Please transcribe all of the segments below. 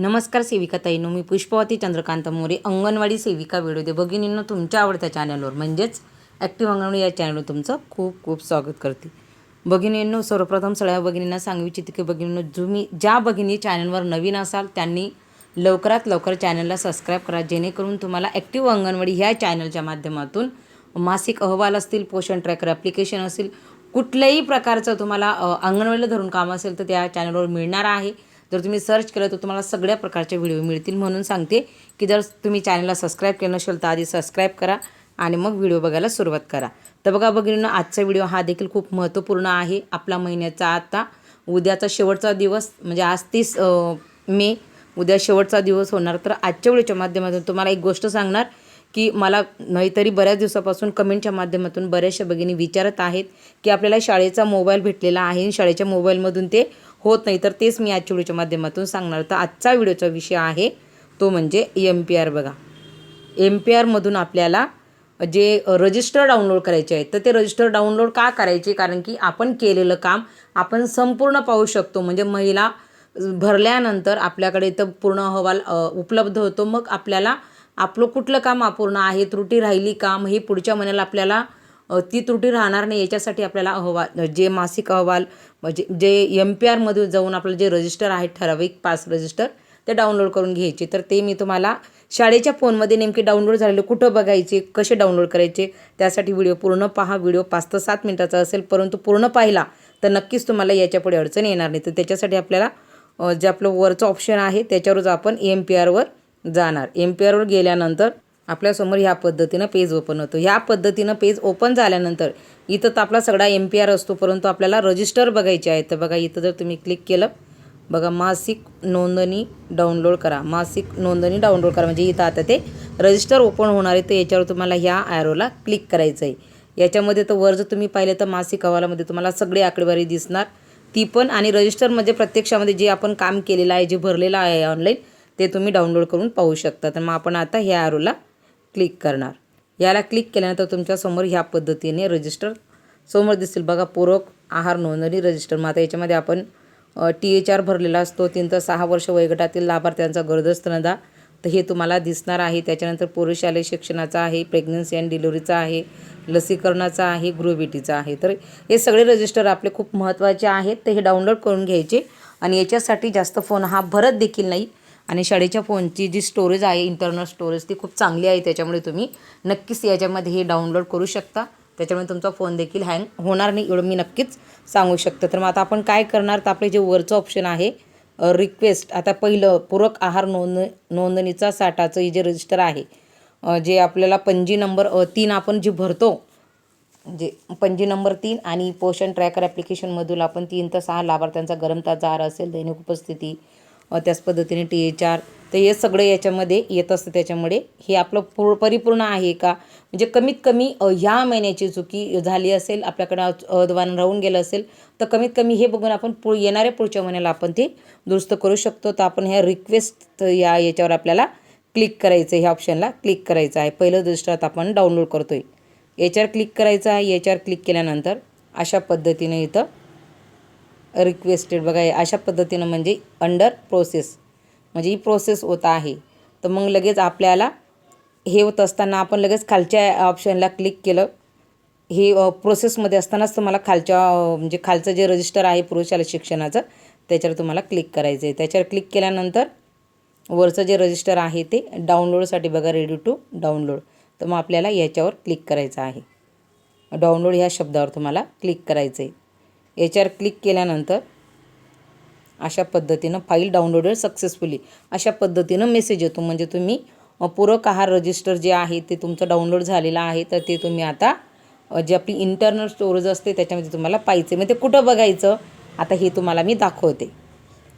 नमस्कार सेविका ताईनो मी पुष्पवती चंद्रकांत मोरे अंगणवाडी सेविका व्हिडिओ दे. भगिनींनो तुमच्या आवडत्या चॅनलवर म्हणजेच ॲक्टिव्ह अंगणवाडी या चॅनलवर तुमचं खूप खूप स्वागत करते. भगिनींनो सर्वप्रथम सगळ्या भगिनींना सांगू इच्छिते की भगिनींनो तुम्ही ज्या भगिनी चॅनलवर नवीन असाल त्यांनी लवकरात लवकर चॅनलला सबस्क्राईब करा. जेणेकरून तुम्हाला ॲक्टिव्ह अंगणवाडी ह्या चॅनलच्या माध्यमातून मासिक अहवाल असतील पोषण ट्रॅकर ॲप्लिकेशन असेल कुठल्याही प्रकारचं तुम्हाला अंगणवाडीला धरून काम असेल तर त्या चॅनलवर मिळणार आहे. जर तुम्ही सर्च केलं तर तुम्हाला सगळ्या प्रकारचे व्हिडिओ मिळतील म्हणून सांगते की जर तुम्ही चॅनलला सबस्क्राईब केलं नसेल तर आधी सबस्क्राईब करा आणि मग व्हिडिओ बघायला सुरुवात करा. तर बघा बघितलं आजचा व्हिडिओ हा देखील खूप महत्त्वपूर्ण आहे. आपला महिन्याचा आता उद्याचा शेवटचा दिवस म्हणजे आज तीस मे उद्या शेवटचा दिवस होणार. तर आजच्या व्हिडिओच्या माध्यमातून तुम्हाला एक गोष्ट सांगणार की मला नाहीतरी बऱ्याच दिवसापासून कमेंटच्या माध्यमातून बऱ्याचशा भगिनी विचारत आहेत की आपल्याला शाळेचा मोबाईल भेटलेला आहे आणि शाळेच्या मोबाईलमधून ते होत नाही. तर तेच मी आजच्या व्हिडिओच्या माध्यमातून सांगणार. तर आजचा व्हिडिओचा विषय आहे तो म्हणजे एम पी आर बघा. एम पी आरमधून आपल्याला जे रजिस्टर डाउनलोड करायचे आहेत तर ते रजिस्टर डाउनलोड का करायचे? कारण की आपण केलेलं काम आपण संपूर्ण पाहू शकतो. म्हणजे महिला भरल्यानंतर आपल्याकडे इथं पूर्ण अहवाल उपलब्ध होतो. मग आपल्याला आपलं कुठलं काम अपूर्ण आहे? त्रुटी राहिली काम हे पुढच्या महिन्याला आपल्याला ती त्रुटी राहणार नाही याच्यासाठी आपल्याला अहवाल जे मासिक अहवाल म्हणजे जे एम पी आरमध्ये जाऊन आपलं जे रजिस्टर आहे ठराविक पास रजिस्टर ते डाउनलोड करून घ्यायचे. तर ते मी तुम्हाला शाळेच्या फोनमध्ये नेमके डाउनलोड झालेले कुठं बघायचे कसे डाउनलोड करायचे त्यासाठी व्हिडिओ पूर्ण पहा. व्हिडिओ पाच ते सात मिनटाचा असेल परंतु पूर्ण पाहिला तर नक्कीच तुम्हाला याच्यापुढे अडचण येणार नाही. तर त्याच्यासाठी आपल्याला जे आपलं वरचं ऑप्शन आहे त्याच्यावरच आपण एम पी आरवर जाणार. एम पी गेल्यानंतर आपल्यासमोर ह्या पद्धतीनं पेज ओपन होतो. ह्या पद्धतीनं पेज ओपन झाल्यानंतर इथं तर आपला सगळा एम पी आर असतो परंतु आपल्याला रजिस्टर बघायचे आहे तर बघा इथं जर तुम्ही क्लिक केलं बघा मासिक नोंदणी डाउनलोड करा. मासिक नोंदणी डाउनलोड करा. म्हणजे इथं आता ते रजिस्टर ओपन होणार आहे तर याच्यावर तुम्हाला ह्या ॲरोला क्लिक करायचं आहे. याच्यामध्ये तर वर जर तुम्ही पाहिलं तर मासिक अहवालामध्ये तुम्हाला सगळी आकडेवारी दिसणार. ती पण आणि रजिस्टर म्हणजे प्रत्यक्षामध्ये जे आपण काम केलेलं आहे जे भरलेलं आहे ऑनलाईन ते तुम्ही डाउनलोड करून पाहू शकता. तर मग आपण आता ह्या ॲरोला क्लिक करणार. याला क्लिक केल्यानंतर तुमच्यासमोर ह्या पद्धतीने रजिस्टर समोर दिसतील बघा पूरक आहार नोंदणी रजिस्टर मग आता याच्यामध्ये आपण टी एच आर भरलेला असतो. तीन तर सहा वर्ष वयोगटातील लाभार्थ्यांचा गरजस्तनदा तर हे तुम्हाला दिसणार आहे. त्याच्यानंतर पुरुष शालेय शिक्षणाचा आहे प्रेग्नन्सी अँड डिलिव्हरीचा आहे लसीकरणाचा आहे गृहभेटीचा आहे. तर हे सगळे रजिस्टर आपले खूप महत्त्वाचे आहेत. तर हे डाउनलोड करून घ्यायचे. आणि याच्यासाठी जास्त फोन हा भरत देखील नाही. आणि शाळेच्या फोनची जी स्टोरेज आहे इंटरनल स्टोरेज ती खूप चांगली आहे त्याच्यामुळे तुम्ही नक्कीच याच्यामध्ये हे डाउनलोड करू शकता. त्याच्यामुळे तुमचा फोन देखील हँग होणार नाही एवढं मी नक्कीच सांगू शकते. तर मग आता आपण काय करणार तर आपले जे वरचं ऑप्शन आहे रिक्वेस्ट आता पहिलं पूरक आहार नोंद नोंदणीचा साठाचं जे रजिस्टर आहे जे आपल्याला पंजी नंबर तीन आपण जी भरतो जे पंजी नंबर तीन आणि पोषण ट्रॅकर ॲप्लिकेशनमधून आपण तीन तर सहा लाभार्थ्यांचा गरम ताजा आहार असेल दैनिक उपस्थिती त्याच पद्धतीने टी एच आर तर हे सगळं याच्यामध्ये येत असतं. त्याच्यामुळे हे आपलं पूर परिपूर्ण आहे का? म्हणजे कमीत कमी ह्या महिन्याची चुकी झाली असेल आपल्याकडं अदवान राहून गेलं असेल तर कमीत कमी हे बघून आपण पु येणाऱ्या पुढच्या महिन्याला आपण ते दुरुस्त करू शकतो. तर आपण ह्या रिक्वेस्ट या याच्यावर आपल्याला क्लिक करायचं ह्या ऑप्शनला क्लिक करायचं आहे. पहिलं रजिस्टरात आपण डाउनलोड करतो आहे याच्यावर क्लिक करायचं आहे याच्यावर क्लिक केल्यानंतर अशा पद्धतीने इथं रिक्वेस्टेड बघा अशा पद्धतीनं म्हणजे अंडर प्रोसेस म्हणजे ही प्रोसेस होत आहे. तर मग लगेच आपल्याला हे होत असताना आपण लगेच खालच्या ऑप्शनला क्लिक केलं. हे प्रोसेसमध्ये असतानाच तुम्हाला खालच्या म्हणजे खालचं जे रजिस्टर आहे पुरुषाला शिक्षणाचं त्याच्यावर तुम्हाला क्लिक करायचं आहे. त्याच्यावर क्लिक केल्यानंतर वरचं जे रजिस्टर आहे ते डाउनलोडसाठी बघा रेडी टू डाउनलोड तर मग आपल्याला याच्यावर क्लिक करायचं आहे. डाउनलोड ह्या शब्दावर तुम्हाला क्लिक करायचं आहे. याच्यावर क्लिक केल्यानंतर अशा पद्धतीनं फाईल डाउनलोडेड सक्सेसफुली अशा पद्धतीनं मेसेज येतो. म्हणजे तुम्ही पूरक आहार रजिस्टर जे आहे ते तुमचं डाउनलोड झालेलं आहे तर ते तुम्ही आता जे आपली इंटरनल स्टोरेज असते त्याच्यामध्ये तुम्हाला पाहिजे मग ते कुठं बघायचं? आता हे तुम्हाला मी दाखवते.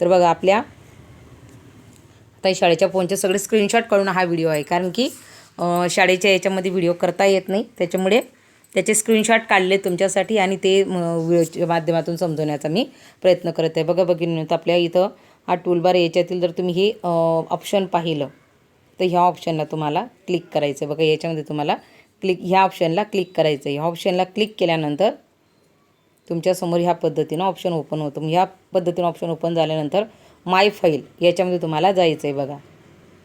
तर बघा आपल्या आता शाळेच्या फोनचे सगळे स्क्रीनशॉट काढून हा व्हिडिओ आहे. कारण की शाळेच्या याच्यामध्ये व्हिडिओ करता येत नाही. त्याच्यामुळे त्याचे स्क्रीनशॉट काढले तुमच्यासाठी आणि ते व्हिडिओच्या माध्यमातून समजवण्याचा मी प्रयत्न करत आहे. बघा बघिन तर आपल्या इथं हा टूलबार याच्यातील जर तुम्ही हे ऑप्शन पाहिलं तर ह्या ऑप्शनला तुम्हाला क्लिक करायचं आहे बघा याच्यामध्ये तुम्हाला क्लिक ह्या ऑप्शनला क्लिक करायचं आहे ह्या ऑप्शनला क्लिक केल्यानंतर तुमच्यासमोर ह्या पद्धतीनं ऑप्शन ओपन होतं. ह्या पद्धतीनं ऑप्शन ओपन झाल्यानंतर माय फाईल याच्यामध्ये तुम्हाला जायचं आहे बघा.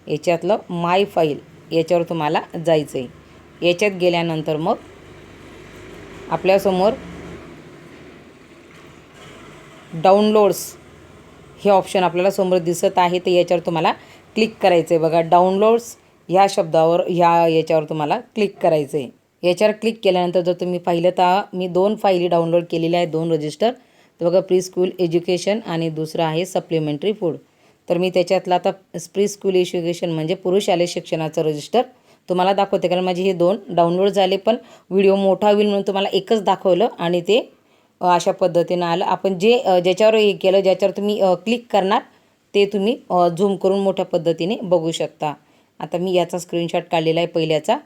याच्यातलं माय फाईल याच्यावर तुम्हाला जायचं आहे याच्यात गेल्यानंतर मग आपल्यासमोर डाउनलोड्स हे ऑप्शन आपल्याला समोर दिसत आहे तर याच्यावर तुम्हाला क्लिक करायचं आहे बघा डाउनलोड्स ह्या शब्दावर ह्या याच्यावर तुम्हाला क्लिक करायचं आहे याच्यावर क्लिक केल्यानंतर जर तुम्ही पाहिलं तर मी दोन फाईली डाउनलोड केलेल्या आहेत दोन रजिस्टर तर बघा प्री स्कूल एज्युकेशन आणि दुसरं आहे सप्लिमेंटरी फूड तर मी त्याच्यातलं आता प्री स्कूल एज्युकेशन म्हणजे पुरुष शालेय शिक्षणाचं रजिस्टर तुम्हाला दाखवते कारण माझे हे दोन डाउनलोड झाले पण व्हिडिओ मोठा होईल म्हणून तुम्हाला एकच दाखवलं आणि ते अशा पद्धतीनं आलं. आपण जे ज्याच्यावर हे केलं ज्याच्यावर तुम्ही क्लिक करणार ते तुम्ही झूम करून मोठ्या पद्धतीने बघू शकता. आता मी याचा स्क्रीनशॉट काढलेला आहे पहिल्याचा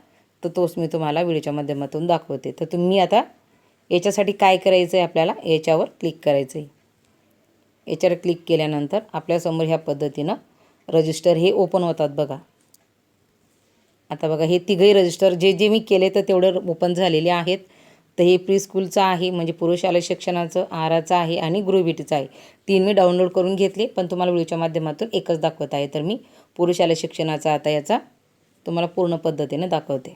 तर तोच मी तुम्हाला व्हिडिओच्या माध्यमातून दाखवते. तर तुम्ही आता याच्यासाठी काय करायचं आहे आपल्याला? याच्यावर क्लिक करायचं आहे याच्यावर क्लिक केल्यानंतर आपल्यासमोर ह्या पद्धतीनं रजिस्टर हे ओपन होतात बघा. आता बघा हे तिघही रजिस्टर जे जे मी केले तर तेवढं ओपन झालेले आहेत. तर हे प्री स्कूलचं आहे म्हणजे पुरुष शालेय शिक्षणाचं आराचं आहे आणि गृहबीटीचं आहे. तीन मी डाउनलोड करून घेतले पण तुम्हाला व्हिडिओच्या माध्यमातून एकच दाखवत आहे. तर मी पुरुष शालेय शिक्षणाचा आता याचा तुम्हाला पूर्ण पद्धतीने दाखवते.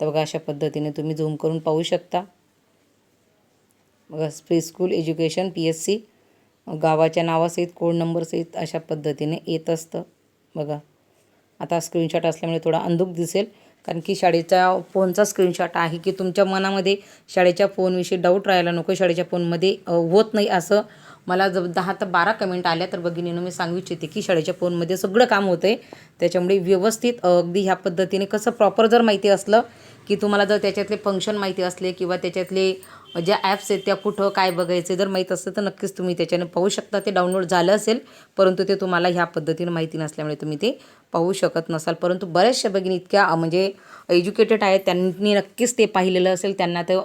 तर बघा अशा पद्धतीने तुम्ही झूम करून पाहू शकता. बघा pre school education P S C गावाच्या नावासहित कोड नंबरसहित अशा पद्धतीने येत असतं. बघा. आता स्क्रीनशॉट असल्यामुळे थोडा अंधुक दिसेल. कारण की शाळेच्या फोनचा स्क्रीनशॉट आहे की तुमच्या मनामध्ये शाळेच्या फोनविषयी डाऊट राहायला नको. शाळेच्या फोनमध्ये होत नाही असं. मला जर दहा तर बारा कमेंट आल्या तर भगिनीनं मी सांगू इच्छिते की शाळेच्या फोनमध्ये सगळं काम होतं आहे त्याच्यामुळे व्यवस्थित अगदी ह्या पद्धतीने कसं प्रॉपर जर माहिती असलं की तुम्हाला जर त्याच्यातले फंक्शन माहिती असले किंवा त्याच्यातले ज्या ॲप्स आहेत त्या कुठं काय बघायचे जर माहीत असतं तर नक्कीच तुम्ही त्याच्याने पाहू शकता. ते डाउनलोड झालं असेल परंतु ते तुम्हाला ह्या पद्धतीने माहिती नसल्यामुळे तुम्ही ते पाहू शकत नसाल. परंतु बऱ्याचशा भगिनी इतक्या म्हणजे एज्युकेटेड आहेत. त्यांनी नक्कीच ते पाहिलेलं असेल. त्यांना ते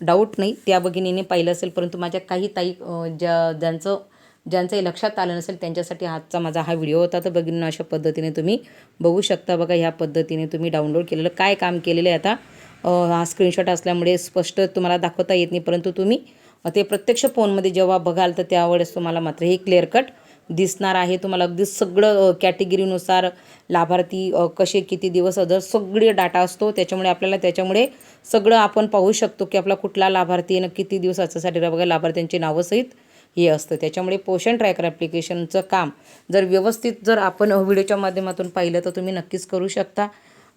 डाऊट नाही. त्या भगिनीने पाहिलं असेल. परंतु माझ्या काही ताई ज्या ज्यांचं ज्यांचंही लक्षात आलं नसेल त्यांच्यासाठी आजचा माझा हा व्हिडिओ होता. तर भगिनींनो अशा पद्धतीने तुम्ही बघू शकता बघा. ह्या पद्धतीने तुम्ही डाउनलोड केलेलं काय काम केलेलं आहे आता. हा स्क्रीनशॉट असल्यामुळे स्पष्ट तुम्हाला दाखवता येत नाही. परंतु तुम्ही ते प्रत्यक्ष फोनमध्ये जेव्हा बघाल तर त्यावेळेस तुम्हाला मात्र हे क्लिअर कट दिसणार आहे. तुम्हाला अगदी सगळं कॅटेगरीनुसार लाभार्थी कसे किती दिवस अदर सगळे डाटा असतो. त्याच्यामुळे आपल्याला त्याच्यामुळे सगळं आपण पाहू शकतो की आपला कुठला लाभार्थी आहे ना किती दिवसाच्यासाठी बघा लाभार्थ्यांची नावंसहित हे असतं. त्याच्यामुळे पोषण ट्रॅकर ॲप्लिकेशनचं काम जर व्यवस्थित जर आपण व्हिडिओच्या माध्यमातून पाहिलं तर तुम्ही नक्कीच करू शकता.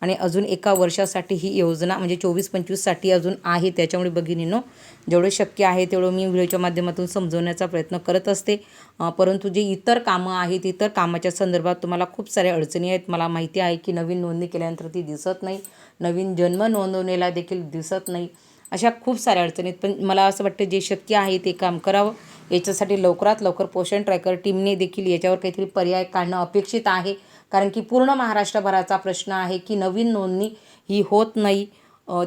आणि अजून एका वर्षासाठी ही योजना म्हणजे चोवीस पंचवीससाठी अजून आहे. त्याच्यामुळे भगिनीनो जेवढं शक्य आहे तेवढं मी व्हिडिओच्या माध्यमातून समजवण्याचा प्रयत्न करत असते. परंतु जे इतर कामं आहेत इतर कामाच्या संदर्भात तुम्हाला खूप साऱ्या अडचणी आहेत. मला माहिती आहे की नवीन नोंदणी केल्यानंतर ती दिसत नाही. नवीन जन्म नोंदवणीला देखील दिसत नाही. अशा खूप साऱ्या अडचणी आहेत. पण मला असं वाटतं जे शक्य आहे ते काम करावं. याच्यासाठी लवकरात लवकर पोषण ट्रॅकर टीमने देखील याच्यावर काहीतरी पर्याय काढणं अपेक्षित आहे. कारण की पूर्ण महाराष्ट्रभराचा प्रश्न आहे की नवीन नोंदणी ही होत नाही.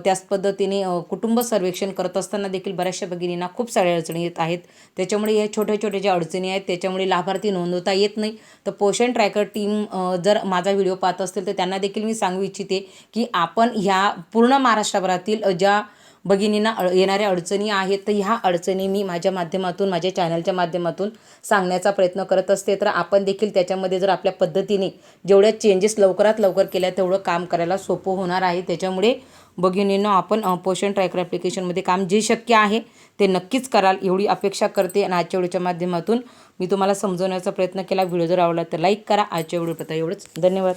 त्याच पद्धतीने कुटुंब सर्वेक्षण करत असताना देखील बऱ्याचशा भगिनींना खूप साऱ्या अडचणी येत आहेत. त्याच्यामुळे या छोट्या छोट्या ज्या अडचणी आहेत त्याच्यामुळे लाभार्थी नोंदवता येत नाही. तर पोषण ट्रॅकर टीम जर माझा व्हिडिओ पाहत असतील तर त्यांना देखील मी सांगू इच्छिते की आपण ह्या पूर्ण महाराष्ट्रभरातील ज्या भगिनींना अड येणाऱ्या अडचणी आहेत तर ह्या अडचणी मी माझ्या माध्यमातून माझ्या चॅनलच्या माध्यमातून सांगण्याचा प्रयत्न करत असते. तर आपण देखील त्याच्यामध्ये जर आपल्या पद्धतीने जेवढ्या चेंजेस लवकरात लवकर केल्या तेवढं काम करायला सोपं होणार आहे. त्याच्यामुळे भगिनींना आपण पोषण ट्रॅकर ॲप्लिकेशनमध्ये काम जे शक्य आहे ते नक्कीच कराल. एवढी अपेक्षा करते आणि आजच्या व्हिडिओच्या माध्यमातून मी तुम्हाला समजवण्याचा प्रयत्न केला. व्हिडिओ जर आवडला तर लाईक करा. आजच्या व्हिडिओ प्रथा एवढंच. धन्यवाद.